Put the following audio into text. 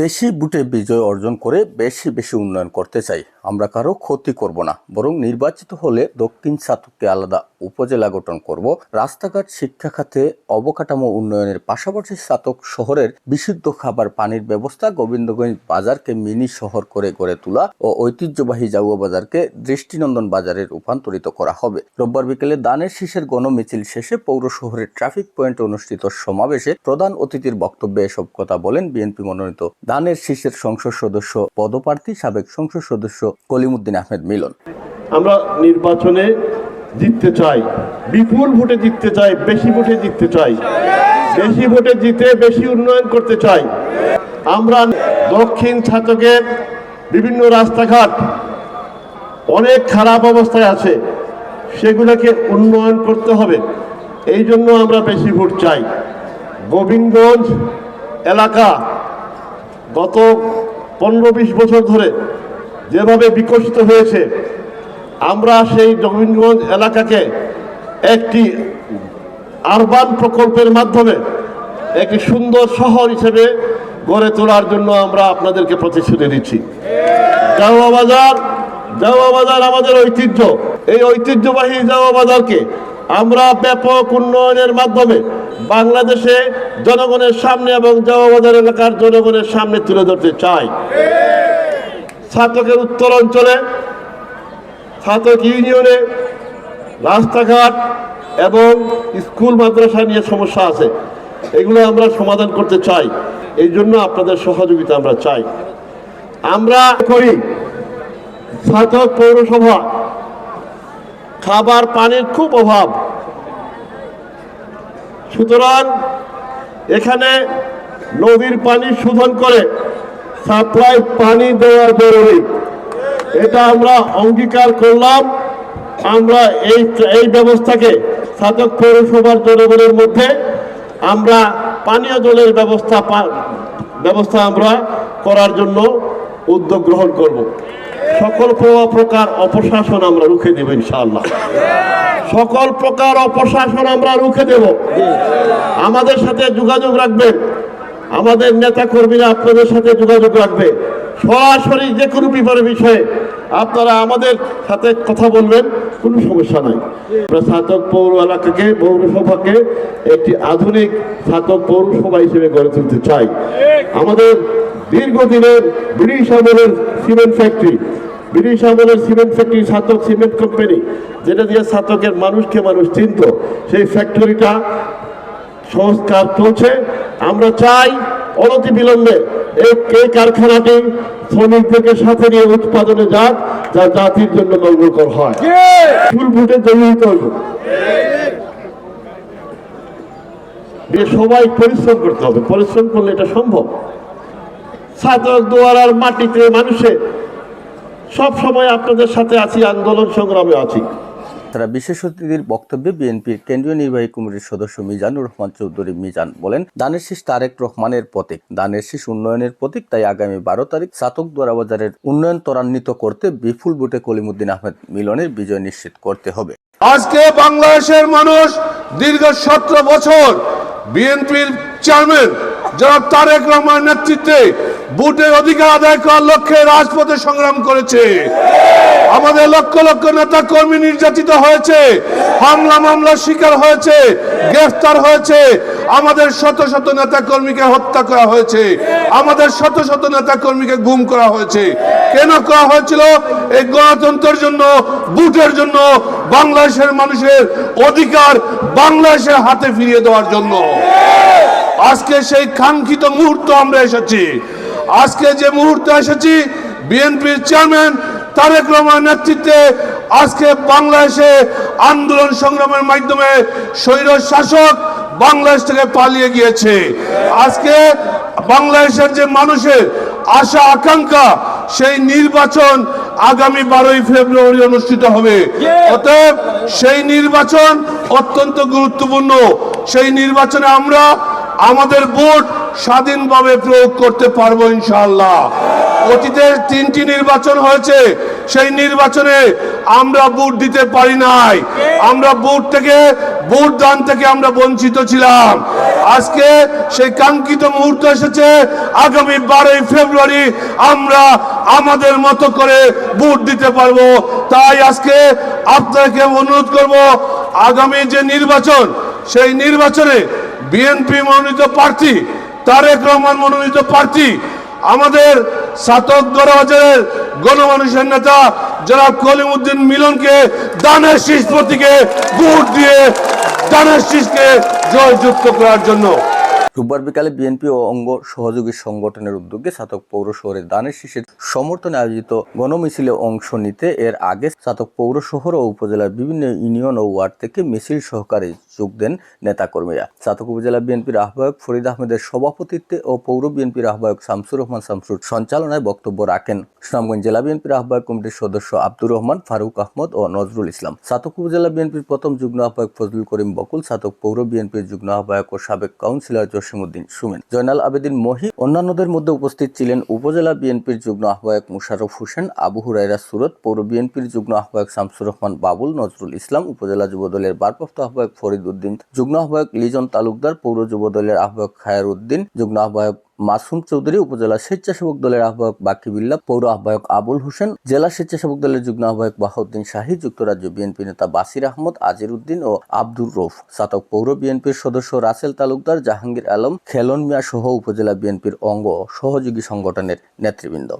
বেশি বুটে বিজয় অর্জন করে বেশি বেশি উন্নয়ন করতে চাই। আমরা কারও ক্ষতি করব না, বরং নির্বাচিত হলে দক্ষিণ সাতককে আলাদা উপজেলা গঠন করব। রাস্তাঘাট শিক্ষা খাতে অবকাঠামো উন্নয়নের পাশাপাশি সাতক শহরের বিশুদ্ধ খাবার, পানির ব্যবস্থা, গোবিন্দগঞ্জ বাজারকে মিনি শহর করে গড়ে তোলা ও ঐতিহ্যবাহী জাউয়া বাজারকে দৃষ্টিনন্দন বাজারে রূপান্তরিত করা হবে। রোববার বিকেলে দানের শীষের গণমিছিল শেষে পৌর শহরের ট্রাফিক পয়েন্টে অনুষ্ঠিত সমাবেশে প্রধান অতিথির বক্তব্যে এসব কথা বলেন বিএনপি মনোনীত দানের শীষের সংসদ সদস্য, পদপ্রার্থী, সাবেক সংসদ সদস্য কলিমুদ্দিন আহমেদ মিলন। আমরা নির্বাচনে জিততে চাই, বিপুল ভোটে জিততে চাই, বেশি ভোটে জিততে চাই, বেশি ভোটে জিতে বেশি উন্নয়ন করতে চাই। আমরা দক্ষিণ ছাতকের বিভিন্ন রাস্তাঘাট অনেক খারাপ অবস্থায় আছে, সেগুলোকে উন্নয়ন করতে হবে। এই জন্য আমরা বেশি ভোট চাই। গোবিন্দগঞ্জ এলাকা গত পনেরো বিশ বছর ধরে যেভাবে বিকশিত হয়েছে, আমরা সেই গোবিন্দগঞ্জ এলাকাকে একটি আরবান প্রকল্পের মাধ্যমে একটি সুন্দর শহর হিসেবে গড়ে তোলার জন্য আমরা আপনাদেরকে প্রতিশ্রুতি দিচ্ছি। জামা বাজার জামা বাজার আমাদের ঐতিহ্য। এই ঐতিহ্যবাহী জামা বাজারকে আমরা ব্যাপক উন্নয়নের মাধ্যমে বাংলাদেশে জনগণের সামনে এবং জামা এলাকার জনগণের সামনে তুলে ধরতে চাই। ছাত্রকের উত্তর অঞ্চলে ছাত্রক ইউনিয়নে, রাস্তাঘাট এবং স্কুল, মাদ্রাসা নিয়ে সমস্যা আছে। এগুলো আমরা সমাধান করতে চাই। এই জন্য আপনাদের সহযোগিতা আমরা চাই। আমরা করি ছাতক পৌরসভা খাবার পানির খুব অভাব। সুতরাং এখানে নদীর পানি শোধন করে সাপ্লাই পানি দেওয়ার জরুরি। এটা আমরা অঙ্গীকার করলাম। আমরা এই এই ব্যবস্থাকে সাধক পৌরসভার জনগণের মধ্যে আমরা পানীয় জলের ব্যবস্থা ব্যবস্থা আমরা করার জন্য উদ্যোগ গ্রহণ করব। সকল প্রকার অপশাসন আমরা রুখে দেব ইনশাআল্লাহ। সকল প্রকার অপশাসন আমরা রুখে দেব। আমাদের সাথে যোগাযোগ রাখবেন। আমাদের নেতা কর্মীরা আপনাদের সাথে যোগাযোগ রাখবে। সরাসরি যে কোনো বিপরে বিষয়ে আপনারা আমাদের সাথে কথা বলবেন, কোনো সমস্যা নাই। স্নাতক পৌর এলাকাকে, পৌরসভাকে একটি আধুনিক স্নাতক পৌরসভা হিসেবে গড়ে তুলতে চাই। আমাদের দীর্ঘদিনের ব্রিটিশ আমলের সিমেন্ট ফ্যাক্টরি ব্রিটিশ আমলের সিমেন্ট ফ্যাক্টরি স্নাতক সিমেন্ট কোম্পানি যেটা দিয়ে স্নাতকের মানুষকে মানুষ চিনত সেই ফ্যাক্টরিটা সংস্কার চলছে। আমরা চাই অনতি বিলম্বে এই কারখানাটি শ্রমিকদেরকে সাথে নিয়ে উৎপাদনে যাক যা জাতির জন্য মঙ্গলকর হয়। ফুল ভোটে হইব সবাই পরিশ্রম করতে হবে। পরিশ্রম করলে এটা সম্ভব। ছাত্র দোয়ারার মাটিতে মানুষের সব সময় আপনাদের সাথে আছি আন্দোলন সংগ্রামে আছি। তারা বিশেষ অতিথির বক্তব্যে বিএনপির কেন্দ্রীয় নির্বাহী কমিটির সদস্য মিজানুর রহমান চৌধুরী মিজান বলেন দানের শীষ তারেক রহমানের প্রতীক। দানের শীষ উন্নয়নের প্রতীক তাই আগামী বারো তারিখ সাতক দোয়ারা বাজারের উন্নয়ন ত্বরান্বিত করতে বিপুল বুটে কলিমুদ্দিন আহমেদ মিলনের বিজয় নিশ্চিত করতে হবে। আজকে বাংলাদেশের মানুষ দীর্ঘ সতেরো বছর বিএনপির চেয়ারম্যান জনাব তারেক রহমান নেতৃত্বে বুটের অধিকার আদায় করার লক্ষ্যে রাজপথে সংগ্রাম করেছে। আমাদের লক্ষ লক্ষ নেতা কর্মী নির্যাতিত হয়েছে, হামলা মামলার শিকার হয়েছে, গ্রেফতার হয়েছে। আমাদের শত শত নেতা কর্মীকে হত্যা করা হয়েছে, আমাদের শত শত নেতা কর্মীকে গুম করা হয়েছে। কেন করা হয়েছিল? এই গণতন্ত্রের জন্য, বুটের জন্য, বাংলাদেশের মানুষের অধিকার বাংলাদেশের হাতে ফিরিয়ে দেওয়ার জন্য। আজকে সেই কাঙ্ক্ষিত মুহূর্ত আমরা এসেছি। আজকে যে মুহূর্তে এসেছি বিএনপির চেয়ারম্যান তারেক রহমান নেতৃত্বে আজকে বাংলাদেশে আন্দোলন সংগ্রামের মাধ্যমে স্বৈর শাসক বাংলাদেশ থেকে পালিয়ে গিয়েছে। আজকে বাংলাদেশের যে মানুষের আশা আকাঙ্ক্ষা সেই নির্বাচন আগামী বারোই ফেব্রুয়ারি অনুষ্ঠিত হবে। অতএব সেই নির্বাচন অত্যন্ত গুরুত্বপূর্ণ। সেই নির্বাচনে আমরা আমাদের ভোট স্বাধীনভাবে প্রয়োগ করতে পারব ইনশাআল্লাহ। অতীতে তিনটি নির্বাচন হয়েছে, সেই নির্বাচনে আমরা ভোট দিতে পারি নাই। আমরা ভোট থেকে ভোট দান থেকে আমরা বঞ্চিত ছিলাম। আজকে সেই কাঙ্ক্ষিত মুহূর্ত এসেছে, আগামী বারোই ফেব্রুয়ারি আমরা আমাদের মতো করে ভোট দিতে পারব। তাই আজকে আপনাকে অনুরোধ করব, আগামী যে নির্বাচন, সেই নির্বাচনে বিএনপি মনোনীত প্রার্থী, তারেক রহমান মনোনীত প্রার্থী, আমাদের সাতক গণমানুষের নেতা জনাব কলিমুদ্দিন মিলনকে দানের শীষ প্রতীকে ভোট দিয়ে দানের শীষকে জয়যুক্ত করার জন্য। রোববার বিকালে বিএনপি ও অঙ্গ সহযোগী সংগঠনের উদ্যোগে ছাতক পৌর শহরের দানের শীষের সমর্থনে আয়োজিত গণমিছিলে অংশ নিতে এর আগে ছাতক পৌর শহর ও উপজেলার বিভিন্ন ইউনিয়ন ও ওয়ার্ড থেকে মিছিল সহকারে যোগ দেন নেতাকর্মীরা। ছাতক উপজেলা বিএনপির আহ্বায়ক ফরিদ আহমেদের সভাপতিত্বে ও পৌর বিএনপির আহ্বায়ক শামসুর রহমান শামসুর সঞ্চালনায় বক্তব্য রাখেন। সুনামগঞ্জ জেলা বিএনপির আহ্বায়ক কমিটির সদস্য আব্দুর রহমান, ফারুক আহমদ ও নজরুল ইসলাম। ছাতক উপজেলা বিএনপির প্রথম যুগ্ম আহ্বায়ক ফজলুল করিম বকুল ছাতক পৌর বিএনপির যুগ্ম আহ্বায়ক ও সাবেক কাউন্সিলর জসিমউদ্দিন সুমেন। জয়নাল আবেদিন মহি, অন্যান্যদের মধ্যে উপস্থিত ছিলেন উপজেলা বিএনপির যুগ্ম আহ্বায়ক মুশারফ হোসেন, আবু হুরাইরা সুরত, পৌর বিএনপির যুগ্ম আহ্বায়ক শামসুর রহমান বাবুল, নজরুল ইসলাম, উপজেলা যুবদলের ভারপ্রাপ্ত আহ্বায়ক ফরিদ উদ্দিন যুগ্ম আহ্বায়ক লিজন তালুকদার পৌর যুব দলের আহ্বায়ক খায়ের উদ্দিন, যুগ্ম আহ্বায়ক মাসুম চৌধুরী, উপজেলা স্বেচ্ছাসেবক দলের আহ্বায়ক বাকি বিল্লা, পৌর আহ্বায়ক আবুল হোসেন, জেলা স্বেচ্ছাসেবক দলের যুগ্ম আহ্বায়ক বাহাউদ্দিন শাহী, যুক্তরাজ্য বিএনপি নেতা বাসির আহমদ আজির উদ্দিন ও আব্দুর রৌফ সাতক পৌর বিএনপির সদস্য রাসেল তালুকদার, জাহাঙ্গীর আলম, খেলন মিয়া সহ উপজেলা বিএনপির অঙ্গ সহযোগী সংগঠনের নেতৃবৃন্দ।